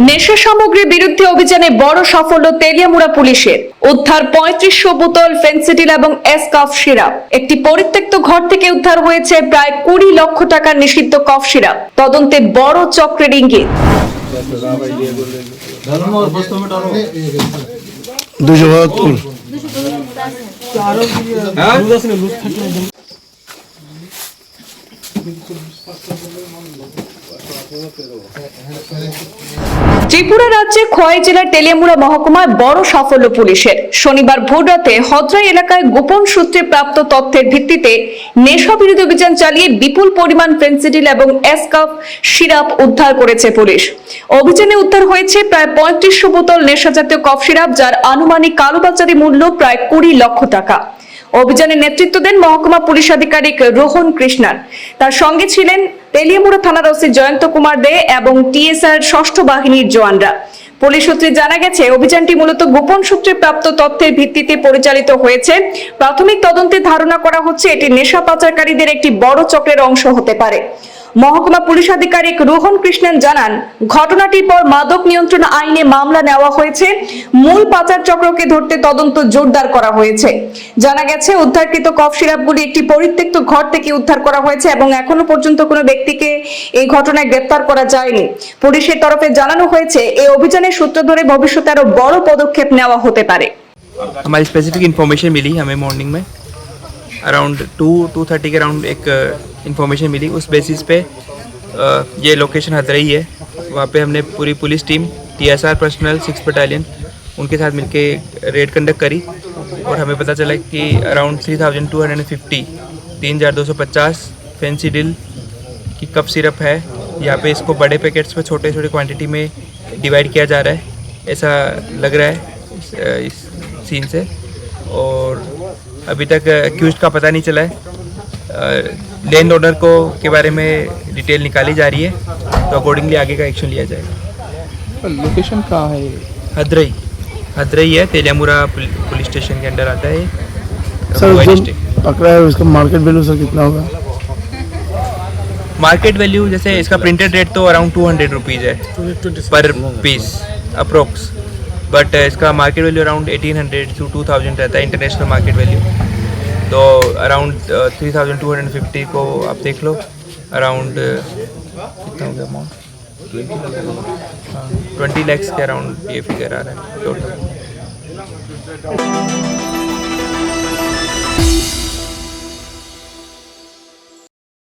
নেশা সামগ্রীর বিরুদ্ধে অভিযানে বড় সাফল্য তেলিয়ামুড়া পুলিশের উদ্ধার পঁয়ত্রিশশো বোতল ফেন্সিডিল এবং এস কফ সিরাপ একটি পরিত্যক্ত ঘর থেকে উদ্ধার হয়েছে প্রায় কুড়ি লক্ষ টাকার নিষিদ্ধ কফ সিরাপ তদন্তে বড় চক্রের ইঙ্গিত দুশো বাহাত্তর ত্রিপুরা রাজ্যে খোয়াই জেলার তেলিয়ামুড়া মহকুমায় বড় সাফল্য পুলিশের। শনিবার ভোররাতে হদ্রাই এলাকায় গোপন সূত্রে প্রাপ্ত তথ্যের ভিত্তিতে নেশা বিরোধী অভিযান চালিয়ে বিপুল পরিমাণ ফেন্সিডিল এবং এসকাফ সিরাপ উদ্ধার করেছে পুলিশ। অভিযানে উদ্ধার হয়েছে প্রায় পঁয়ত্রিশশো বোতল নেশাজাতীয় কফ সিরাপ, যার আনুমানিক কালোবাজারি মূল্য প্রায় কুড়ি লক্ষ টাকা। অভিযানে নেতৃত্ব দেন মহকুমা পুলিশ আধিকারিক রোহন কৃষ্ণার। তার সঙ্গে ছিলেন তেলিয়ামুড়া থানার ওসি জয়ন্ত কুমার দে এবং টিএসআর ষষ্ঠ বাহিনীর জওয়ানরা। পুলিশ সূত্রে জানা গেছে, অভিযানটি মূলত গোপন সূত্রে প্রাপ্ত তথ্যের ভিত্তিতে পরিচালিত হয়েছে। প্রাথমিক তদন্তে ধারণা করা হচ্ছে, এটি নেশা পাচারকারীদের একটি বড় চক্রের অংশ হতে পারে। মহকুমা পুলিশ আধিকারিক রোহন কৃষ্ণন জানান ঘটনাটির পর মাদক নিয়ন্ত্রণ আইনে মামলা নেওয়া হয়েছে মূল পাচার চক্রকে ধরতে তদন্ত জোরদার করা হয়েছে জানা গেছে উদ্ধারকৃত কফ সিরাপগুলি একটি পরিত্যক্ত ঘর থেকে উদ্ধার করা হয়েছে এবং এখনো পর্যন্ত কোনো ব্যক্তিকে এই ঘটনায় গ্রেপ্তার করা যায়নি পুলিশের তরফে জানানো হয়েছে এই অভিযানের সূত্র ধরে ভবিষ্যতে আরো বড় পদক্ষেপ নেওয়া হতে পারে हमारी स्पेसिफिक इन्फॉर्मेशन मिली हमें मॉर्निंग में अराउंड टू टू थर्टी के अराउंड एक इन्फॉर्मेशन मिली। उस बेसिस पे अ, ये लोकेशन हदरई है। वहाँ पे हमने पूरी police team TSR personal six battalion उनके साथ मिलके रेड कंडक्ट करी। और हमें पता चला कि around three thousand two hundred fifty तीन हज़ार दो सौ पचास फैंसी डिल की कप सिरप है। यहाँ पे इसको बड़े पैकेट्स में छोटे छोटे क्वांटिटी में डिवाइड किया जा रहा है। ऐसा लग रहा है इस, इस सीन से। और अभी तक एक्यूज का पता नहीं चला है। लैंड ओनर को के बारे में डिटेल निकाली जा रही है तो अकॉर्डिंगली आगे का एक्शन लिया जाएगा। लोकेशन कहाँ है? हदरई। हदरई है तेलियामुरा पुल- पुलिस स्टेशन के अंडर आता है। सर जो पकड़ा है उसका मार्केट वैल्यू सर कितना होगा? मार्केट वैल्यू जैसे इसका प्रिंटेड रेट तो अराउंड टू हंड्रेड रुपीज़ है पर पीस अप्रोक्स बट इसका market value around eighteen hundred two two thousand रहता है इंटरनेशनल मार्केट वैल्यू तो around three thousand two hundred fifty को आप देख लो। अराउंड कितना हो गया अमाउंट ट्वेंटी लैक्स के अराउंड ये फिगर आ रहा है टोटल